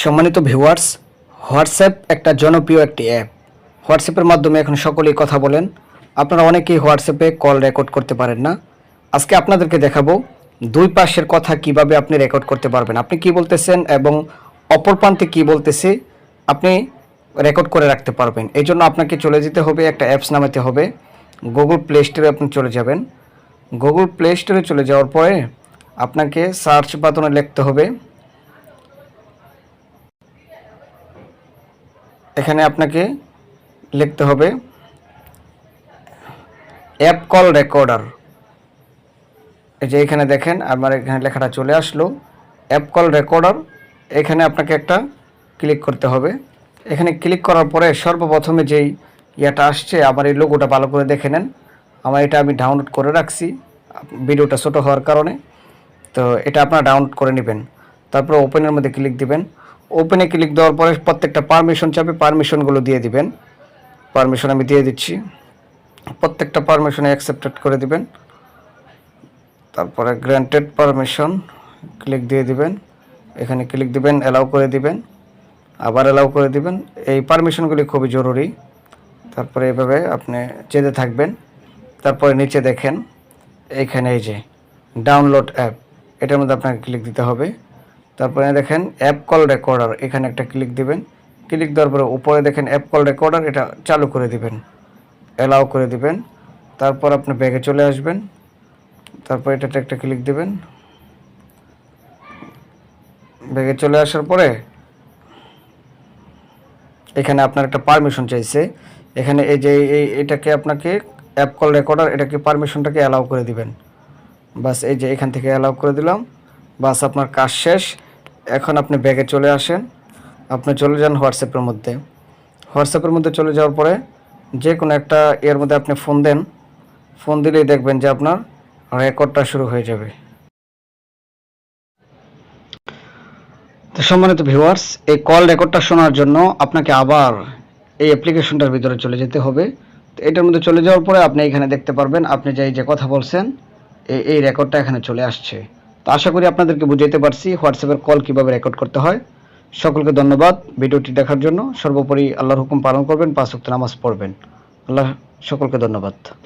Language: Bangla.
সম্মানিত ভিউয়ার্স, হোয়াটসঅ্যাপ একটা জনপ্রিয় একটি অ্যাপ। হোয়াটসঅ্যাপের মাধ্যমে এখন সকলেই কথা বলেন। আপনারা অনেকেই হোয়াটসঅ্যাপে কল রেকর্ড করতে পারেন না। আজকে আপনাদেরকে দেখাবো দুই পাশের কথা কীভাবে আপনি রেকর্ড করতে পারবেন। আপনি কি বলতেছেন এবং অপর প্রান্তে কী বলতেছে, আপনি রেকর্ড করে রাখতে পারবেন। এই জন্য আপনাকে চলে যেতে হবে একটা অ্যাপস নামাতে হবে। গুগল প্লে স্টোরে আপনি চলে যাবেন। গুগল প্লে স্টোরে চলে যাওয়ার পরে আপনাকে সার্চ বাটনে লিখতে হবে। এখানে আপনাকে লিখতে হবে অ্যাপ কল রেকর্ডার। এই যে এখানে দেখেন, আমার এখানে লেখাটা চলে আসলো। অ্যাপ কল রেকর্ডার, এখানে আপনাকে একটা ক্লিক করতে হবে। এখানে ক্লিক করার পরে সর্বপ্রথমে যেই ইয়েটা আসছে, আমার এই লোগোটা ভালো করে দেখে নেন। আমার এটা আমি ডাউনলোড করে রাখছি ভিডিওটা ছোটো হওয়ার কারণে। তো এটা আপনারা ডাউনলোড করে নেবেন। তারপর ওপেনের মধ্যে ক্লিক দিবেন। ওপেনে ক্লিক দেওয়ার পরে প্রত্যেকটা পারমিশন চাপে পারমিশনগুলো দিয়ে দিবেন। পারমিশন আমি দিয়ে দিচ্ছি। প্রত্যেকটা পারমিশনে অ্যাকসেপ্টেড করে দিবেন। তারপরে গ্র্যান্টেড পারমিশন ক্লিক দিয়ে দিবেন। এখানে ক্লিক দিবেন অ্যালাউ করে দিবেন। আবার অ্যালাউ করে দিবেন। এই পারমিশনগুলি খুবই জরুরি। তারপরে এভাবে আপনি যেতে থাকবেন। তারপরে নিচে দেখেন এইখানে এই যে ডাউনলোড অ্যাপ এটার মধ্যে আপনাকে ক্লিক দিতে হবে। তারপরে দেখেন অ্যাপ কল রেকর্ডার এখানে একটা ক্লিক দিবেন। ক্লিক দেওয়ার পরে উপরে দেখেন অ্যাপ কল রেকর্ডার এটা চালু করে দিবেন। অ্যালাউ করে দিবেন। তারপর আপনি ব্যাগে চলে আসবেন। তারপর এটাতে একটা ক্লিক দিবেন। ব্যাগে চলে আসার পরে এখানে আপনার একটা পারমিশন চাইছে। এখানে এই যে এই এটাকে আপনাকে অ্যাপ কল রেকর্ডার এটাকে পারমিশনটাকে অ্যালাউ করে দিবেন। বাস এই যে এখান থেকে অ্যালাউ করে দিলাম। বাস আপনার কাজ শেষ। এখন আপনি ব্যাগে চলে আসেন। আপনি চলে যান হোয়াটসঅ্যাপের মধ্যে। হোয়াটসঅ্যাপের মধ্যে চলে যাওয়ার পরে যে কোনো একটা এর মধ্যে আপনি ফোন দেন। ফোন দিলেই দেখবেন যে আপনার রেকর্ডটা শুরু হয়ে যাবে। তো সম্মানিত ভিউয়ার্স, এই কল রেকর্ডটা শোনার জন্য আপনাকে আবার এই অ্যাপ্লিকেশনটার ভিতরে চলে যেতে হবে। তো এটার মধ্যে চলে যাওয়ার পরে আপনি এখানে দেখতে পারবেন, আপনি যে এই যে কথা বলছেন এই এই রেকর্ডটা এখানে চলে আসছে। তো আশা করি আপনাদেরকে বুঝাইতে পারছি হোয়াটসঅ্যাপের কল কীভাবে রেকর্ড করতে হয়। সকলকে ধন্যবাদ ভিডিওটি দেখার জন্য। সর্বোপরি আল্লাহর হুকুম পালন করবেন, পাঁচ ওয়াক্ত নামাজ পড়বেন। আল্লাহ সকলকে ধন্যবাদ।